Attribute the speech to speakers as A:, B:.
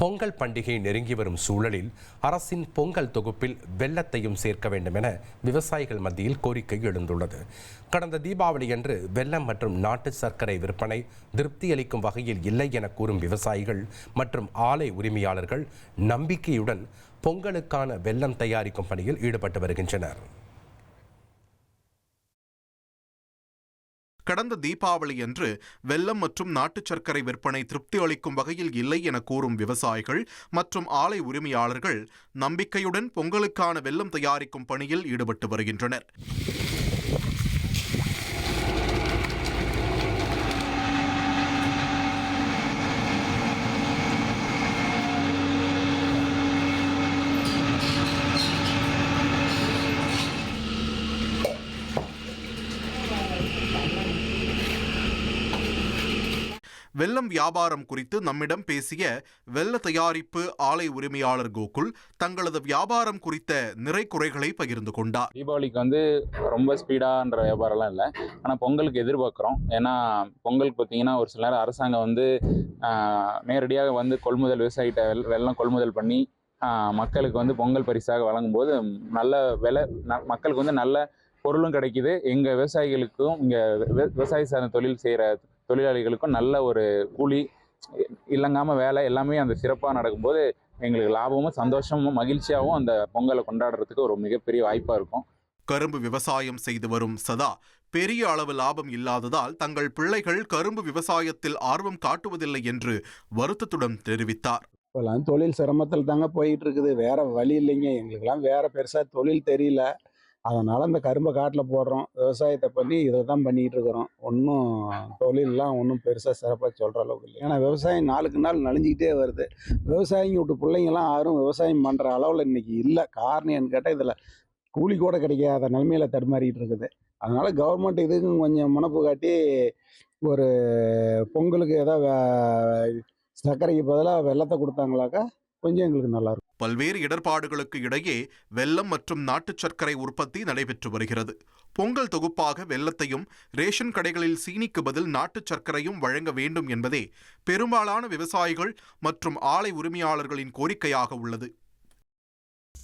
A: பொங்கல் பண்டிகை நெருங்கி வரும் சூழலில் அரசின் பொங்கல் தொகுப்பில் வெள்ளத்தையும் சேர்க்க வேண்டும் என விவசாயிகள் மத்தியில் கோரிக்கை எழுந்துள்ளது. கடந்த தீபாவளியன்று வெள்ளம் மற்றும் நாட்டு சர்க்கரை விற்பனை திருப்தியளிக்கும் வகையில் இல்லை என கூறும் விவசாயிகள் மற்றும் ஆலை உரிமையாளர்கள் நம்பிக்கையுடன் பொங்கலுக்கான வெள்ளம் தயாரிக்கும் பணியில் ஈடுபட்டு வருகின்றனர்.
B: கடந்த தீபாவளி அன்று வெல்லம் மற்றும் நாட்டுச் சர்க்கரை விற்பனை திருப்தி அளிக்கும் வகையில் இல்லை என கூறும் விவசாயிகள் மற்றும் ஆலை உரிமையாளர்கள் நம்பிக்கையுடன் பொங்கலுக்கான வெல்லம் தயாரிக்கும் பணியில் ஈடுபட்டு வருகின்றனர். வெள்ளம் வியாபாரம் குறித்து நம்மிடம் பேசிய வெள்ள தயாரிப்பு ஆலை உரிமையாளர் கோகுல் தங்களது வியாபாரம் குறித்த நிறை குறைகளை பகிர்ந்து கொண்டார்.
C: தீபாவளிக்கு வந்து ரொம்ப ஸ்பீடான்ற வியாபாரம்லாம் இல்லை. ஆனால் பொங்கலுக்கு எதிர்பார்க்குறோம். ஏன்னா பொங்கலுக்கு பார்த்தீங்கன்னா ஒரு சில நேரம் அரசாங்கம் வந்து நேரடியாக வந்து கொள்முதல் விவசாயிகிட்ட வெள்ளம் கொள்முதல் பண்ணி மக்களுக்கு வந்து பொங்கல் பரிசாக வழங்கும்போது நல்ல விலை மக்களுக்கு வந்து நல்ல பொருளும் கிடைக்குது. எங்கள் விவசாயிகளுக்கும் இங்கே விவசாய சார்ந்த தொழில் செய்கிற தொழிலாளிகளுக்கும் நல்ல ஒரு கூலி இல்லங்காமல் வேலை எல்லாமே அந்த சிறப்பாக நடக்கும்போது எங்களுக்கு லாபமும் சந்தோஷமும் மகிழ்ச்சியாகவும் அந்த பொங்கலை கொண்டாடுறதுக்கு ஒரு மிகப்பெரிய வாய்ப்பாக இருக்கும்.
B: கரும்பு விவசாயம் செய்து வரும் சதா பெரிய அளவு லாபம் இல்லாததால் தங்கள் பிள்ளைகள் கரும்பு விவசாயத்தில் ஆர்வம் காட்டுவதில்லை என்று வருத்தத்துடன் தெரிவித்தார்.
D: இப்போல்லாம் தொழில் சிரமத்தில் தாங்க போயிட்டு இருக்குது. வேற வழி இல்லைங்க. எங்களுக்கெல்லாம் வேற பெருசாக தொழில் தெரியல. அதனால் இந்த கரும்பை காட்டில் போடுறோம். விவசாயத்தை பண்ணி இதை தான் பண்ணிகிட்டு இருக்கிறோம் ஒன்றும் தொழிலெலாம் ஒன்றும் பெருசாக சிறப்பாக சொல்கிற அளவுக்கு இல்லை. ஏன்னா விவசாயம் நாளுக்கு நாள் நலிஞ்சிக்கிட்டே வருது. விவசாயிங்க விட்டு பிள்ளைங்கெல்லாம் யாரும் விவசாயம் பண்ணுற அளவில் இன்றைக்கி இல்லை. காரணம் என்னன்னு கேட்டால் இதில் கூலி கூட கிடைக்காத நிலமையில் தடுமாறிட்டு இருக்குது அதனால் கவர்மெண்ட் இதுக்கும் கொஞ்சம் முனப்பு காட்டி ஒரு பொங்கலுக்கு ஏதாவது சர்க்கரைக்கு பதிலாக வெள்ளத்தை கொடுத்தாங்களாக்கா கொஞ்சம் எங்களுக்கு நல்லா இருக்கும்
B: பல்வேறு இடர்பாடுகளுக்கு இடையே வெல்லம் மற்றும் நாட்டுச் சர்க்கரை உற்பத்தி நடைபெற்று வருகிறது. பொங்கல் தொகுப்பாக வெல்லத்தையும் ரேஷன் கடைகளில் சீனிக்கு பதில் நாட்டுச் சர்க்கரையும் வழங்க வேண்டும் என்பதே பெரும்பாலான விவசாயிகள் மற்றும் ஆலை உரிமையாளர்களின் கோரிக்கையாக உள்ளது.